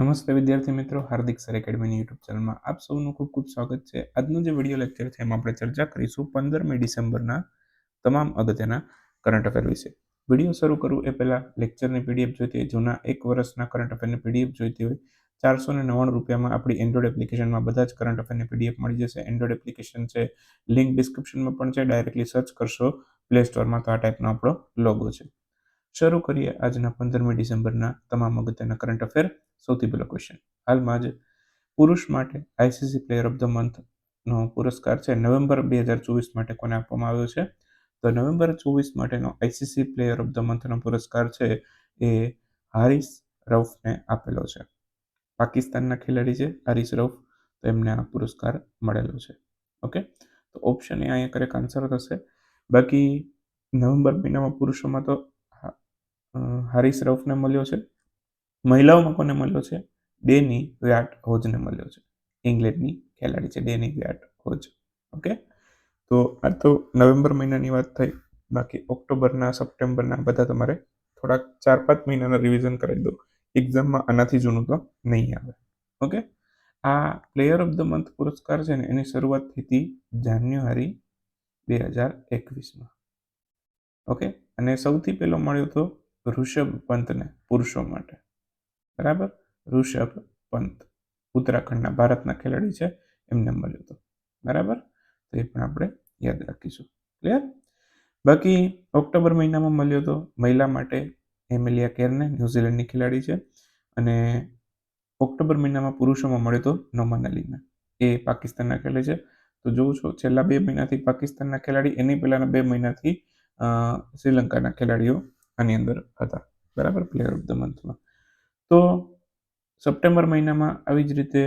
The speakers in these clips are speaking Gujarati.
નમસ્તે વિદ્યાર્થી મિત્રો, હાર્દિક સર એકેડમીની યુટ્યુબ ચેનલમાં આપ સૌનું ખૂબ ખૂબ સ્વાગત છે. આજનું જે વીડિયો લેક્ચર છે એમાં આપણે ચર્ચા કરીશું પંદરમી ડિસેમ્બરના તમામ અગત્યના કરંટ અફેર વિશે. વીડિયો શરૂ કરું એ પહેલાં લેક્ચરની પીડીએફ જોઈતી હોય, જૂના એક વર્ષના કરંટ અફેરની પીડીએફ જોઈતી હોય, ચારસો ને નવ્વાણું રૂપિયામાં આપણી એન્ડ્રોઈડ એપ્લિકેશનમાં બધા જ કરંટ અફેરની પીડીએફ મળી જશે. એન્ડ્રોઈડ એપ્લિકેશન છે, લિંક ડિસ્ક્રિપ્શનમાં પણ છે, ડાયરેક્ટલી સર્ચ કરશો પ્લે સ્ટોરમાં તો આ ટાઈપનો આપણો લોગો છે. શરૂ કરીએ આજના પંદરમી ડિસેમ્બરના તમામ અગત્યના કરંટ અફેર સૌથી પહેલો ક્વેશ્ચન હાલમાં જ પુરુષ માટે આઈસીસી પ્લેયર ઓફ ધ મંથનો પુરસ્કાર છે. નવેમ્બર બે હજાર ચોવીસ માટે કોને આપવામાં આવ્યો છે? તો નવેમ્બર ચોવીસ માટેનો આઈસીસી પ્લેયર ઓફ ધ મંથનો પુરસ્કાર છે એ હારિસ રઉફને આપેલો છે. પાકિસ્તાનના ખેલાડી છે હારિસ રઉફ. તો એમને આ પુરસ્કાર મળેલો છે. ઓકે તો ઓપ્શન એ અહીંયા કરેક્ટ આન્સર થશે. બાકી નવેમ્બર મહિનામાં પુરુષોમાં તો હારિસ રઉફને મળ્યો છે. મહિલાઓમાં કોને મળ્યો છે? ડેની વ્યાટ હોજને મળ્યો છે. ઇંગ્લેન્ડની ખેલાડી છે, ડેની વ્યાટ હોજ. ઓકે? તો આ તો નવેમ્બર મહિનાની વાત થઈ. બાકી ઓક્ટોબરના, સપ્ટેમ્બરના બધા તમારે થોડાક ચાર પાંચ મહિનાના રિવિઝન કરાવી દો. એક્ઝામમાં આનાથી જૂનું તો નહીં આવે. ઓકે? આ પ્લેયર ઓફ ધ મંથ પુરસ્કાર છે ને, એની શરૂઆત થઈ હતી જાન્યુઆરી બે હજાર એકવીસમાં. ઓકે? અને સૌથી પહેલો મળ્યો હતો ઋષભ પંતને પુરુષો માટે. બરાબર? ઋષભ પંત, ઉત્તરાખંડના ભારતના ખેલાડી છે, એમને મળ્યો હતો બરાબર? તો એ પણ આપણે યાદ રાખીશું. ક્લિયર બાકી ઓક્ટોબર મહિનામાં મળ્યો હતો મહિલા માટે એમિલિયા કેરને ન્યૂઝીલેન્ડની ખેલાડી છે અને ઓક્ટોબર મહિનામાં પુરુષોમાં મળ્યો હતો નોમાન અલીને. એ પાકિસ્તાનના ખેલાડી છે. તો જોઉં છો, છેલ્લા બે મહિનાથી પાકિસ્તાનના ખેલાડી, એની પહેલાંના બે મહિનાથી શ્રીલંકાના ખેલાડીઓ આની અંદર હતા. બરાબર? પ્લેયર ઓફ ધ મંથમાં તો સપ્ટેમ્બર મહિનામાં આવી જ રીતે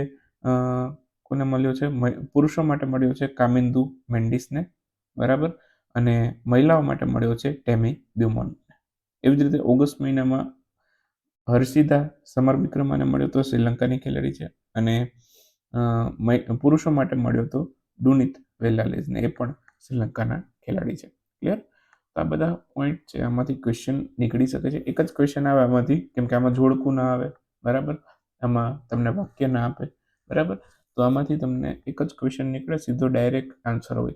કોને મળ્યો છે? પુરુષો માટે મળ્યો છે કામિંદુ મેન્ડિસને બરાબર? અને મહિલાઓ માટે મળ્યો છે ટેમી બ્યુમોનને એવી જ રીતે ઓગસ્ટ મહિનામાં હર્ષિદા સમર વિક્રમાને મળ્યો તો શ્રીલંકાની ખેલાડી છે. અને પુરુષો માટે મળ્યો તો ડુનિત વેલાલેઝને, એ પણ શ્રીલંકાના ખેલાડી છે. ક્લિયર? આ બધા પોઈન્ટ છે. આમાંથી ક્વેશ્ચન નીકળી શકે છે. એક જ ક્વેશ્ચન આવે આમાંથી, કેમ કે આમાં જોડકું ના આવે. બરાબર? આમાં તમને વાક્ય ના આપે. બરાબર? તો આમાંથી તમને એક જ ક્વેશ્ચન નીકળે, સીધો ડાયરેક્ટ આન્સર હોય.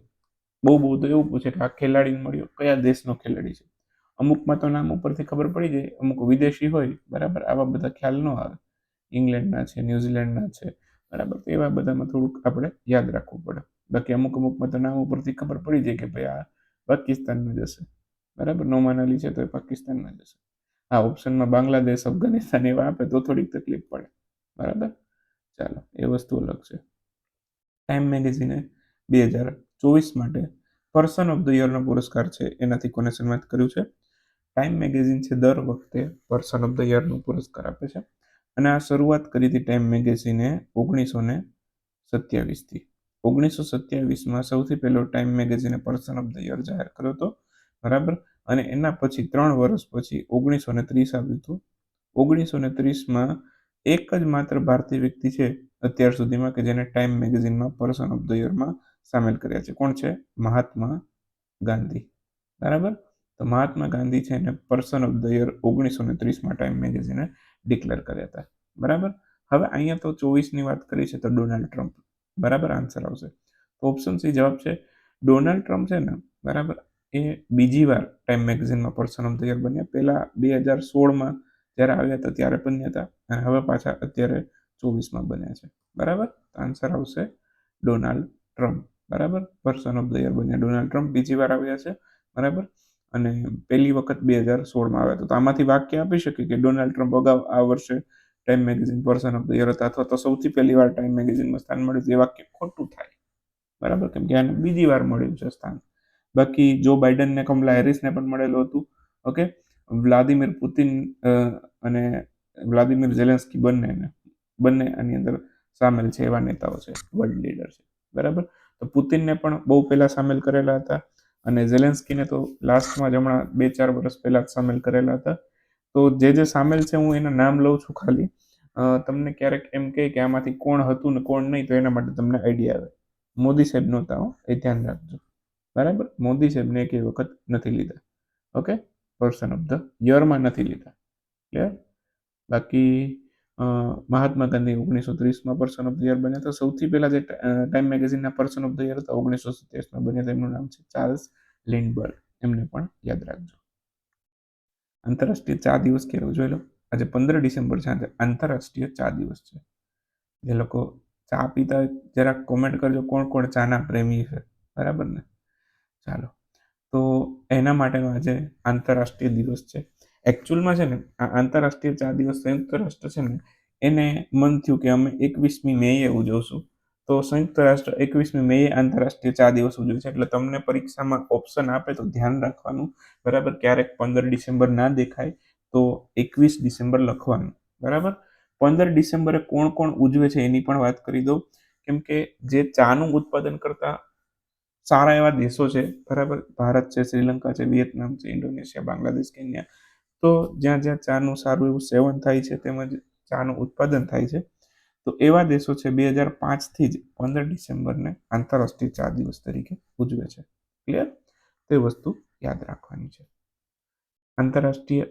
બહુ બહુ તો એવું પૂછે કે આ ખેલાડીને મળ્યો. કયા દેશનો ખેલાડી છે? અમુકમાં તો નામ ઉપરથી ખબર પડી જાય. અમુક વિદેશી હોય, બરાબર? આવા બધા ખ્યાલ ન આવે. ઇંગ્લેન્ડના છે, ન્યૂઝીલેન્ડના છે. બરાબર? તો એવા બધામાં થોડુંક આપણે યાદ રાખવું પડે. બાકી અમુક અમુકમાં તો નામ ઉપરથી ખબર પડી જાય કે ભાઈ આ પાકિસ્તાનમાં જશે બરાબર? નોમાન અલી છે તો એ પાકિસ્તાનમાં જશે આ ઓપ્શનમાં બાંગ્લાદેશ, અફઘાનિસ્તાન એવા આપે તો થોડીક તકલીફ પડે. બરાબર? ચાલો, એ વસ્તુ અલગ છે. ટાઈમ મેગેઝિને બે હજાર ચોવીસ માટે પર્સન ઓફ ધ યરનો પુરસ્કાર છે. એનાથી કોને સન્માનિત કર્યું છે? ટાઈમ મેગેઝિન છે દર વખતે પર્સન ઓફ ધ યરનો પુરસ્કાર આપે છે. અને આ શરૂઆત કરી હતી ટાઈમ મેગેઝિને ઓગણીસો ને સત્યાવીસથી ઓગણીસો સત્યાવીસમાં સૌથી પહેલો ટાઈમ મેગેઝિને પર્સન ઓફ ધ યર જાહેર કર્યો હતો. બરાબર? અને એના પછી ત્રણ વર્ષ પછી ઓગણીસો ને ત્રીસ આવ્યું હતું. ઓગણીસો ને ત્રીસમાં એક જ માત્ર ભારતીય વ્યક્તિ છે અત્યાર સુધીમાં કે જેને ટાઈમ મેગેઝિનમાં પર્સન ઓફ ધ યરમાં સામેલ કર્યા છે. કોણ છે? મહાત્મા ગાંધી. બરાબર? તો મહાત્મા ગાંધી છે એને પર્સન ઓફ ધ યર ઓગણીસો ને ત્રીસમાં ટાઈમ મેગેઝિને ડિક્લેર કર્યા હતા. બરાબર? હવે અહીંયા તો ચોવીસની વાત કરી છે તો ડોનાલ્ડ ટ્રમ્પ બરાબર આન્સર આવશે. તો ઓપ્શન સી જવાબ છે ડોનાલ્ડ ટ્રમ્પ છે ને, બરાબર, એ બીજી વાર ટાઈમ મેગેઝિનમાં પર્સન ઓફ ધ યર બન્યા. પહેલાં બે હજાર સોળમાં જ્યારે આવ્યા હતા, ત્યારે બન્યા હતા. અને હવે પાછા અત્યારે ચોવીસમાં બન્યા છે. બરાબર? આન્સર આવશે ડોનાલ્ડ ટ્રમ્પ બરાબર? પર્સન ઓફ ધ યર બન્યા. ડોનાલ્ડ ટ્રમ્પ બીજી વાર આવ્યા છે. બરાબર? અને પહેલી વખત બે હજાર સોળમાં આવ્યા હતા. તો આમાંથી વાક્ય આપી શકે કે ડોનાલ્ડ ટ્રમ્પ અગાઉ આ વર્ષે Time magazine person of the year હતા. અથવા તો સૌથી પહેલી વાર ટાઈમ મેગેઝિનમાં સ્થાન મળ્યું તે વાક્ય ખોટું થાય. બરાબર? કેમ કે આને બીજી વાર મળ્યું છે સ્થાન. બાકી જો બાઇડનને કમલા હેરિસને પણ મળેલું હતું. ઓકે વ્લાદિમીર પુતિન અને વ્લાદિમીર ઝેલેન્સ્કી બંનેને બંને આની અંદર સામેલ છે એવા નેતાઓ છે. વર્લ્ડ લીડર છે. બરાબર? તો પુતિનને પણ બહુ પહેલાં સામેલ કરેલા હતા. અને ઝેલેન્સ્કીને તો લાસ્ટમાં જ હમણાં બે ચાર વર્ષ પહેલાં જ સામેલ કરેલા હતા. તો જે જે સામેલ છે હું એના નામ લઉં છું ખાલી. તમને ક્યારેક એમ કહે કે આમાંથી કોણ હતું ને કોણ નહીં, તો એના માટે તમને આઈડિયા આવે. મોદી સાહેબ નહોતા હો એ ધ્યાન રાખજો. બરાબર? મોદી સાહેબને એક વખત નથી લીધા. ઓકે? પર્સન ઓફ ધ યરમાં નથી લીધા. ક્લિયર બાકી મહાત્મા ગાંધી ઓગણીસો ત્રીસમાં પર્સન ઓફ ધ યર બન્યા તો સૌથી પહેલાં જે ટાઈમ મેગેઝિનના પર્સન ઓફ ધ યર હતા, ઓગણીસો સત્યાવીસમાં બન્યા તેમનું નામ છે ચાર્લ્સ લિન્ડબર્ગ. એમને પણ યાદ રાખજો. આંતરરાષ્ટ્રીય ચા દિવસ ક્યારે ઉજવેલો આજે પંદર ડિસેમ્બર છે આંતરરાષ્ટ્રીય ચા દિવસ છે. જે લોકો ચા પીતા જરાક કોમેન્ટ કરજો કોણ કોણ ચાના પ્રેમી છે. બરાબર ને? ચાલો. તો એના માટેનો આજે આંતરરાષ્ટ્રીય દિવસ છે. એકચ્યુઅલમાં છે ને, આ આંતરરાષ્ટ્રીય ચા દિવસ સંયુક્ત રાષ્ટ્ર છે ને, એને મન થયું કે અમે એકવીસમી મેએ ઉજવશું. તો સંયુક્ત રાષ્ટ્ર એકવીસમી મેએ આંતરરાષ્ટ્રીય ચા દિવસ ઉજવે છે. એટલે તમને પરીક્ષામાં ઓપ્શન આપે તો ધ્યાન રાખવાનું. બરાબર? ક્યારેક પંદર ડિસેમ્બર ના દેખાય તો એકવીસ ડિસેમ્બર લખવાનું. બરાબર? પંદર ડિસેમ્બરે કોણ કોણ ઉજવે છે એની પણ વાત કરી દઉં. કેમ કે જે ચાનું ઉત્પાદન કરતા સારા એવા દેશો છે. બરાબર? ભારત છે, શ્રીલંકા છે, વિયેતનામ છે, ઇન્ડોનેશિયા, બાંગ્લાદેશ, કેન્યા. તો જ્યાં જ્યાં ચાનું સારું એવું સેવન થાય છે, તેમજ ચાનું ઉત્પાદન થાય છે તો એવા દેશો છે બે હજાર પાંચથી જ પંદર ડિસેમ્બરને આંતરરાષ્ટ્રીય ચા દિવસ તરીકે ઉજવે છે. ક્લિયર તે વસ્તુ યાદ રાખવાની છે. આંતરરાષ્ટ્રીય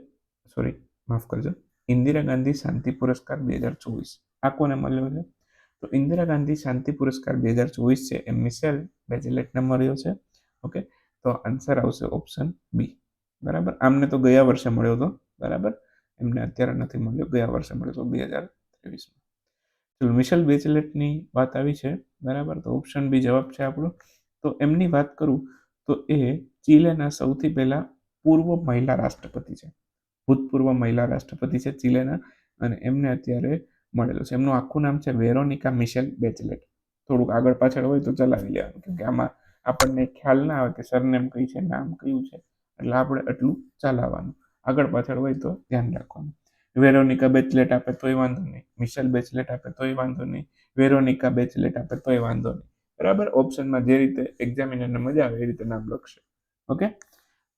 સોરી માફ કરજો, ઇન્દિરા ગાંધી શાંતિ પુરસ્કાર બે હજાર ચોવીસ. આ કોને મળ્યો છે? તો ઇન્દિરા ગાંધી શાંતિ પુરસ્કાર બે હજાર ચોવીસ છે એ મિસેલ બેજેલેટને મળ્યો છે. ઓકે તો આન્સર આવશે ઓપ્શન બી. બરાબર? આમને તો ગયા વર્ષે મળ્યો હતો. બરાબર? એમને અત્યારે નથી મળ્યો. ગયા વર્ષે મળ્યો હતો બે હજાર ત્રેવીસમાં. ચલો, મિશેલ બેચલેટની વાત આવી છે, બરાબર? તો ઓપ્શન બી જવાબ છે આપણો. તો એમની વાત કરું, તો એ ચીલેના સૌથી પહેલા પૂર્વ મહિલા રાષ્ટ્રપતિ છે. ભૂતપૂર્વ મહિલા રાષ્ટ્રપતિ છે ચીલેના અને એમને અત્યારે મળેલો છે. એમનું આખું નામ છે વેરોનિકા મિશેલ બેચલેટ. થોડુંક આગળ પાછળ હોય તો ચલાવી લેવાનું, કેમ કે આમાં આપણને ખ્યાલ ના આવે કે સરનેમ કઈ છે, નામ કયું છે, એટલે આપણે આટલું ચલાવવાનું. આગળ પાછળ હોય તો ધ્યાન રાખવાનું. વેરોનિકા બેચલેટ આપે તોય વાંધો નહીં મિશેલ બેચલેટ આપે તોય વાંધો નહીં વેરોનિકા બેચલેટ આપે તોય વાંધો નહીં બરાબર ઓપ્શનમાં જે રીતે એક્ઝામિનરને મજા આવે, એ રીતે નામ લખશે. ઓકે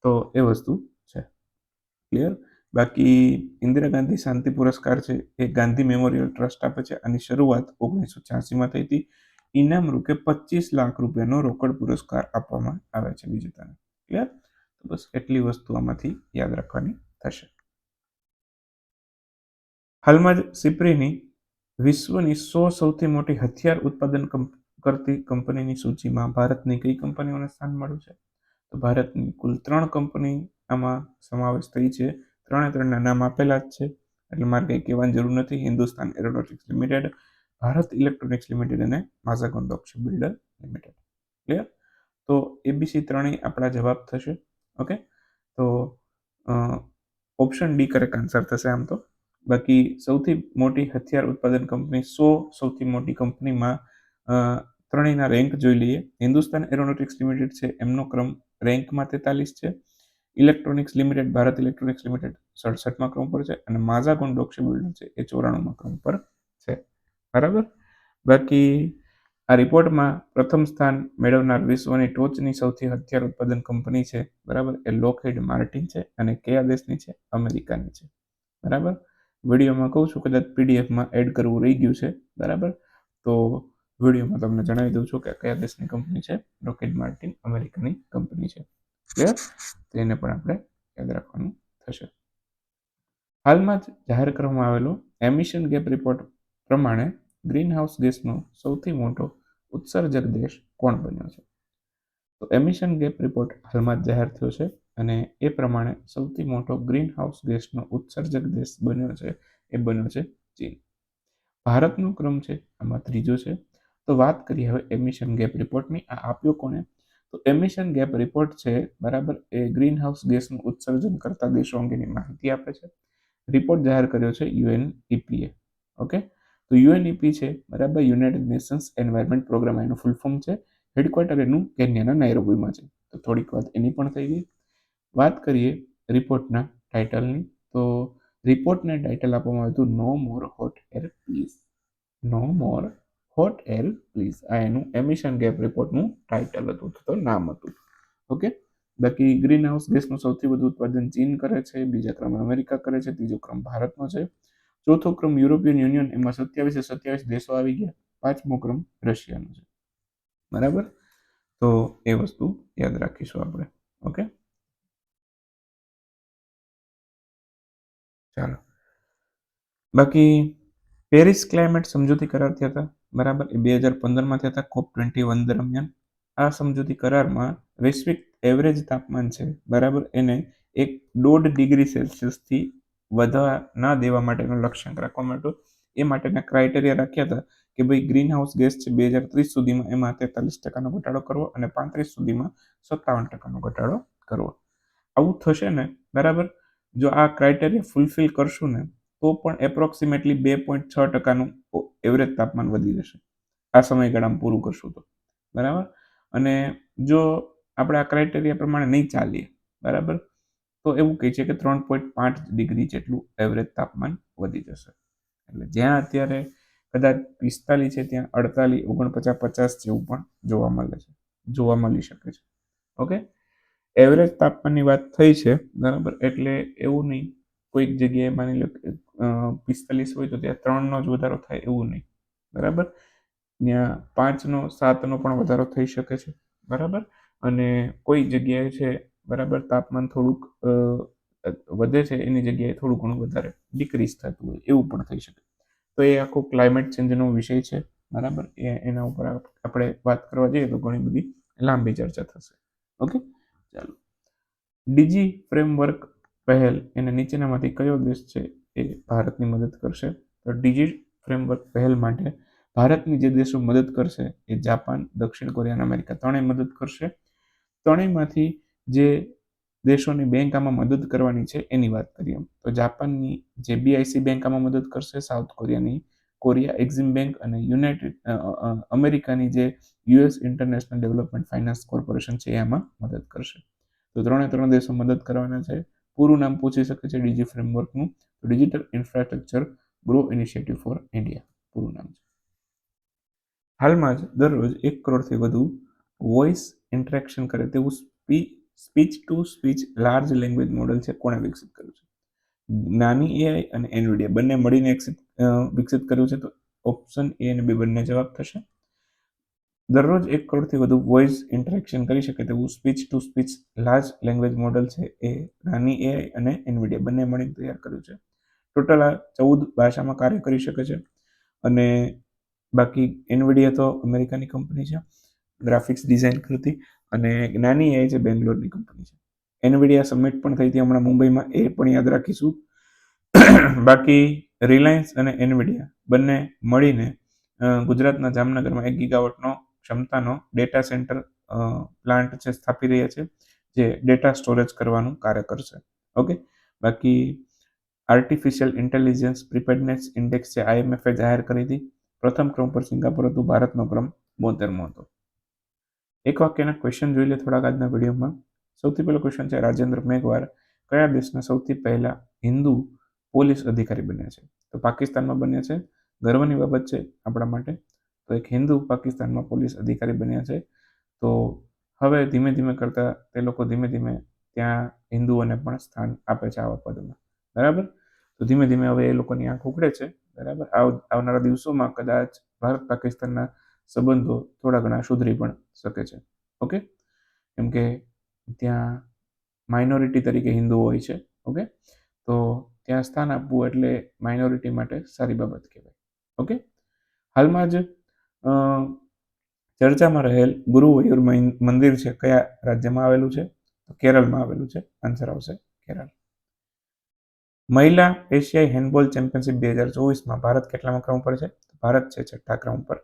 તો એ વસ્તુ છે. ક્લિયર બાકી ઇન્દિરા ગાંધી શાંતિ પુરસ્કાર છે. એ ગાંધી મેમોરિયલ ટ્રસ્ટ આપે છે. આની શરૂઆત ઓગણીસો છ્યાસીમાં થઈ હતી. ઇનામ રૂપે પચીસ લાખ રૂપિયાનો રોકડ પુરસ્કાર આપવામાં આવે છે વિજેતાને. ક્લિયર તો બસ, એટલી વસ્તુ આમાંથી યાદ રાખવાની થશે. હાલમાં જ સિપ્રીની વિશ્વની સો સૌથી મોટી હથિયાર ઉત્પાદન કરતી કંપનીની સૂચિમાં ભારતની કઈ કંપનીઓને સ્થાન મળ્યું છે? તો ભારતની કુલ ત્રણ કંપની આમાં સમાવેશ થઈ છે. ત્રણે ત્રણના નામ આપેલા જ છે. એટલે મારે કંઈ કહેવાની જરૂર નથી. Hindustan Aeronautics Limited Bharat Electronics Limited અને Mazagon dock ship builder Limited clear તો એબીસી ત્રણેય આપણા જવાબ થશે. ઓકે તો ઓપ્શન ડી કરેક્ટ આન્સર થશે આમ તો. બાકી સૌથી મોટી હથિયાર ઉત્પાદન કંપની સો સૌથી મોટી કંપનીમાં ત્રણેયના રેન્ક જોઈ લઈએ. હિન્દુસ્તાન એરોનોટિક્સ લિમિટેડ છે, એમનો ક્રમ રેન્કમાં તેતાલીસ છે. Electronics Limited, Bharat Electronics Limited સડસઠમાં ક્રમ પર છે અને માઝાકોન ડોક્સી બિલ્ડર છે, એ ચોરાણુંમાં ક્રમ પર છે. બરાબર? બાકી આ રિપોર્ટમાં પ્રથમ સ્થાન મેળવનાર વિશ્વની ટોચની સૌથી હથિયાર ઉત્પાદન કંપની છે, બરાબર? એ લોકહેડ માર્ટિન છે અને કયા દેશની છે? અમેરિકાની છે. બરાબર? વિડીયોમાં કહું છું, કદાચ પીડીએફમાં એડ કરવું રહી ગયું છે, બરાબર? તો વિડીયોમાં તમને જણાવી દઉં છું કે કયા દેશની કંપની છે? રોકેટ માર્ટિન અમેરિકાની કંપની છે. ક્લિયર તેને પણ આપણે યાદ રાખવાનું થશે. હાલમાં જ જાહેર કરવામાં આવેલો એમિશન ગેપ રિપોર્ટ પ્રમાણે ગ્રીન હાઉસ ગેસનો સૌથી મોટો ઉત્સર્જક દેશ કોણ બન્યો છે? તો એમિશન ગેપ રિપોર્ટ હાલમાં જ જાહેર થયો છે. અને એ પ્રમાણે સૌથી મોટો ગ્રીન હાઉસ ગેસનો ઉત્સર્જક દેશ બન્યો છે, એ બન્યો છે ચીન. ભારતનો ક્રમ છે, આમાં ત્રીજો છે. તો વાત કરીએ હવે એમિશન ગેપ રિપોર્ટની આ આપ્યો કોને તો એમિશન ગેપ રિપોર્ટ છે, બરાબર, એ ગ્રીન હાઉસ ગેસનું ઉત્સર્જન કરતા દેશો અંગેની માહિતી આપે છે. રિપોર્ટ જાહેર કર્યો છે યુએન ઇપીએ ઓકે? તો યુએનઈપી છે, બરાબર યુનાઇટેડ નેશન્સ એન્વાયરમેન્ટ પ્રોગ્રામ એનું ફૂલ ફોર્મ છે. હેડક્વાર્ટર એનું કેન્યાના નાયરોબીમાં છે. તો થોડીક વાત એની પણ થઈ ગઈ. વાત કરીએ રિપોર્ટના ટાઇટલની તો રિપોર્ટને ટાઇટલ આપવામાં આવ્યું હતું no more hot air please no more hot air please આ એનું એમિશન ગેપ રિપોર્ટનું ટાઇટલ હતું, તો નામ હતું. ઓકે બાકી ગ્રીન હાઉસ ગેસનું સૌથી વધુ ઉત્પાદન ચીન કરે છે, બીજા ક્રમે અમેરિકા કરે છે, ત્રીજો ક્રમ ભારતનો છે. ચોથો ક્રમ યુરોપિયન યુનિયન, એમાં સત્યાવીસે સત્યાવીસ દેશો આવી ગયા. પાંચમો ક્રમ રશિયાનો છે. બરાબર? તો એ વસ્તુ યાદ રાખીશું આપણે. ઓકે ચાલો. બાકી પેરિસ ક્લાઇમેટ સમજૂતી કરાર થયા હતા, બરાબર? એ બે હજાર પંદરમાં થયા હતા, કોપ ટ્વેન્ટી વન દરમિયાન. આ સમજૂતી કરારમાં વૈશ્વિક એવરેજ તાપમાન છે, બરાબર? એને એક દોઢ ડિગ્રી સેલ્સિયસથી વધવા ના દેવા માટેનું લક્ષ્યાંક રાખવામાં માટે, એ માટેના ક્રાઇટેરિયા રાખ્યા હતા કે ભાઈ ગ્રીન હાઉસ ગેસ છે બે હજાર ત્રીસ સુધીમાં એમાં તેતાલીસ ટકાનો ઘટાડો કરવો અને પાંત્રીસ સુધીમાં સત્તાવન ટકાનો ઘટાડો કરવો. આવું થશે ને, બરાબર? જો આ ક્રાઇટેરિયા ફૂલફિલ કરશું ને, તો પણ એપ્રોક્સિમેટલી બે પોઈન્ટ છ ટકાનું એવરેજ તાપમાન વધી જશે. આ સમયગાળામાં પૂરું કરશું તો. બરાબર? અને જો આપણે આ ક્રાઇટેરિયા પ્રમાણે નહીં ચાલીએ, બરાબર? તો એવું કહે છે કે ત્રણ પોઈન્ટ પાંચ ડિગ્રી જેટલું એવરેજ તાપમાન વધી જશે. એટલે જ્યાં અત્યારે કદાચ પિસ્તાલીસ છે, ત્યાં અડતાલીસ, ઓગણપચાસ, પચાસ જેવું પણ જોવા મળે છે. જોવા મળી શકે છે. ઓકે? એવરેજ તાપમાનની વાત થઈ છે, બરાબર? એટલે એવું નહીં. કોઈક જગ્યાએ માની લો કે પિસ્તાલીસ હોય તો ત્યાં ત્રણનો જ વધારો થાય એવું નહીં. બરાબર? ત્યાં પાંચનો, સાતનો પણ વધારો થઈ શકે છે. બરાબર? અને કોઈ જગ્યાએ છે, બરાબર, તાપમાન થોડુંક વધે છે, એની જગ્યાએ થોડું ઘણું વધારે ડિક્રીઝ થતું હોય, એવું પણ થઈ શકે. તો એ આખો ક્લાઇમેટ ચેન્જનો વિષય છે, બરાબર? એ, એના ઉપર આપણે વાત કરવા જઈએ તો ઘણી બધી લાંબી ચર્ચા થશે. ઓકે? ચાલો. ડીજી ફ્રેમવર્ક પહેલ એને નીચેનામાંથી કયો દેશ છે એ ભારતની મદદ કરશે? તો ડીજી ફ્રેમવર્ક પહેલ માટે ભારતની જે દેશો મદદ કરશે એ જાપાન, દક્ષિણ કોરિયા અને અમેરિકા ત્રણેય મદદ કરશે. ત્રણેયમાંથી જે દેશોની બેંક આમાં મદદ કરવાની છે એની વાત કરીએ. તો જાપાનની જે બીઆઈસી બેંક આમાં મદદ કરશે, સાઉથ કોરિયાની કોરિયા એક્ઝિમ બેંક અને યુનાઇટેડ અમેરિકાની જે US International Development Finance Corporation છે એમાં મદદ કરશે. તો ત્રણે ત્રણ દેશો મદદ કરવાના છે. પૂરું નામ પૂછી શકે છે DG ફ્રેમવર્કનું. Digital Infrastructure Grow Initiative for India. પૂરું નામ છે. હાલમાં જ દરરોજ એક કરોડથી વધુ વોઇસ ઇન્ટરેક્શન કરે તેવું speech, speech to speech large language model છે કોણે વિકસિત કર્યું છે? નાની એઆઈ અને એનવીડિયા બંને મળીને વિકસિત કર્યું છે, તો ઓપ્શન એ અને બી બંને જવાબ થશે. દરરોજ એક કરોડથી વધુ વોઇસ ઇન્ટરેક્શન કરી શકે તેવું speech to speech large language model છે એ નાની એઆઈ અને એનવીડિયા બંને મળીને તૈયાર કર્યું છે. ટોટલ આ ચૌદ ભાષામાં કાર્ય કરી શકે છે અને બાકી એનવીડિયા તો અમેરિકાની કંપની છે ગ્રાફિક્સ ડિઝાઇન કરતી અને નાની એ છે, બેંગ્લોરની કંપની છે. એનવીડિયા સબમિટ પણ થઈ હતી, હમણાં મુંબઈમાં, એ પણ યાદ રાખીશું. બાકી રિલાયન્સ અને એનવીડિયા બંને મળીને ગુજરાતના જામનગરમાં એક ગીગાવટનો ક્ષમતાનો ડેટા સેન્ટર પ્લાન્ટ છે, સ્થાપી રહ્યા છે, જે ડેટા સ્ટોરેજ કરવાનું કાર્ય કરશે. ઓકે બાકી આર્ટિફિશિયલ ઇન્ટેલિજન્સ પ્રિપેરનેસ ઇન્ડેક્સ છે આઈએમએફે જાહેર કરી હતી, પ્રથમ ક્રમ પર સિંગાપુર હતું, ભારતનો ક્રમ બોતેરમો હતો. એક વાક્યના ક્વેશ્ચન જોઈ લે થોડાક આજના વિડીયોમાં સૌથી પહેલો ક્વેશ્ચન છે, રાજેન્દ્ર મેઘવાર કયા દેશના સૌથી પહેલા હિન્દુ પોલીસ અધિકારી બન્યા છે? તો પાકિસ્તાનમાં બન્યા છે. ગર્વની બાબત છે આપણા માટે. તો એક હિન્દુ પાકિસ્તાનમાં પોલીસ અધિકારી બન્યા છે. તો હવે ધીમે ધીમે કરતાં તે લોકો ધીમે ધીમે ત્યાં હિન્દુઓને પણ સ્થાન આપે છે આવા પદમાં. બરાબર? તો ધીમે ધીમે હવે એ લોકોની આંખ ઉકળે છે. બરાબર? આવનારા દિવસોમાં કદાચ ભારત પાકિસ્તાનના સંબંધો થોડા ઘણા સુધરી પણ શકે છે. ઓકે? કેમ કે ત્યાં માઇનોરિટી તરીકે હિન્દુઓ હોય છે ઓકે તો ત્યાં સ્થાન આપવું એટલે માઇનોરિટી માટે સારી બાબત કહેવાય ઓકે હાલમાં જ ચર્ચામાં રહેલ ગુરુવયુર મંદિર છે, કયા રાજ્યમાં આવેલું છે? તો કેરળમાં આવેલું છે આન્સર આવશે કેરળ. મહિલા એશિયાઈ હેન્ડબોલ ચેમ્પિયનશિપ બે હજાર ચોવીસમાં ભારત કેટલામાં ક્રમ પર છે? ભારત છે છઠ્ઠા ક્રમ પર.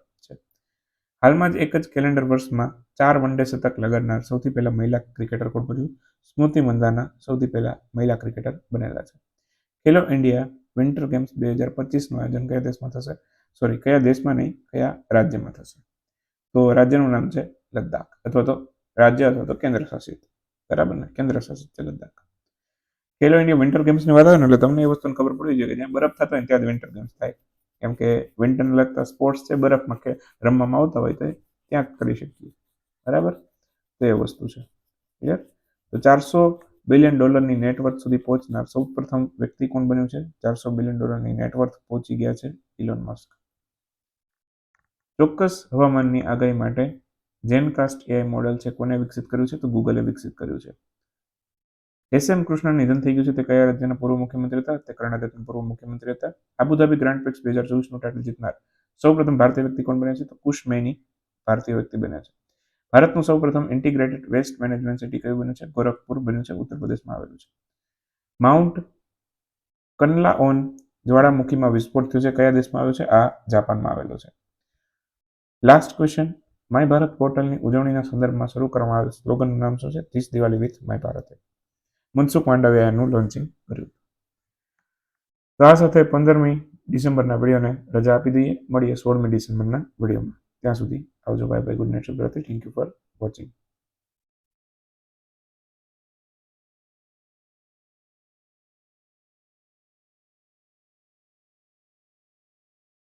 હાલમાં જ એક જ કેલેન્ડર વર્ષમાં ચાર વન ડે શતક લગાડનાર સૌથી પહેલા મહિલા ક્રિકેટર બન્યું? સ્મૃતિ મંદાના સૌથી પહેલા મહિલા ક્રિકેટર બનેલા છે. ખેલો ઇન્ડિયા વિન્ટર ગેમ્સ બે હજાર પચીસનું આયોજન કયા દેશમાં થશે? સોરી કયા દેશમાં નહીં, કયા રાજ્યમાં થશે? તો રાજ્યનું નામ છે લદ્દાખ, અથવા તો રાજ્ય અથવા તો કેન્દ્ર શાસિત બરાબર ને? કેન્દ્ર શાસિત છે લદ્દાખ. ખેલો ઇન્ડિયા વિન્ટર ગેમ્સની વાત આવે ને, એટલે તમને એ વસ્તુની ખબર પડી જોઈએ કે જ્યાં બરફ થતો હોય ત્યાં જ વિન્ટર ગેમ્સ થાય. કેમ કે વિન્ટરને લગતા સ્પોર્ટ્સ છે, બરફમાં કે રમવામાં આવતા હોય તો ત્યાં કરી શકીએ. બરાબર? તો એ વસ્તુ છે. ક્લિયર તો ચારસો બિલિયન ડોલરની નેટવર્થ સુધી પહોંચનાર સૌ પ્રથમ વ્યક્તિ કોણ બન્યું છે? ચારસો બિલિયન ડોલરની નેટવર્થ પહોંચી ગયા છે ઇલોન મસ્ક ચોક્કસ હવામાનની આગાહી માટે જેનકાસ્ટ એઆઈ મોડેલ છે. કોને વિકસિત કર્યું છે? તો ગૂગલે વિકસિત કર્યું છે. એસ એમ કૃષ્ણનું નિધન થઈ ગયું છે. તે કયા રાજ્યના પૂર્વ મુખ્યમંત્રી હતા? તે કર્ણાટકના પૂર્વ મુખ્યમંત્રી હતા. આબુધાબી ગ્રાન્ડ પ્રિક્સ બે હજાર ચોવીસનું ટાઇટલ જીતનાર સૌપ્રથમ ભારતીય વ્યક્તિ કોણ બન્યા છે? તો કુશ મૈની ભારતીય વ્યક્તિ બન્યા છે. ભારતનું સૌપ્રથમ ઇન્ટિગ્રેટેડ વેસ્ટ મેનેજમેન્ટ સિટી કયું બન્યું છે? ગોરખપુર બન્યું છે. ઉત્તર પ્રદેશમાં આવેલું છે. માઉન્ટ કનલા ઓન જ્વાળામુખીમાં વિસ્ફોટ થયો છે. કયા દેશમાં આવ્યો છે? આ જાપાનમાં આવેલો છે. લાસ્ટ ક્વેશ્ચન માય ભારત પોર્ટલની ઉજવણીના સંદર્ભમાં શરૂ કરવામાં આવેલ સ્લોગનનું નામ શું છે? This Diwali with My Bharat. Mansukh માંડવિયાનું launching કર્યું. તો આ સાથે પંદરમી ડિસેમ્બરના વિડીયોને રજા આપી દઈએ. મળીએ સોળમી ડિસેમ્બરના વિડીયોમાં. ત્યાં સુધી આવજો. Bye bye good night શુભરાત્રી. Thank you for watching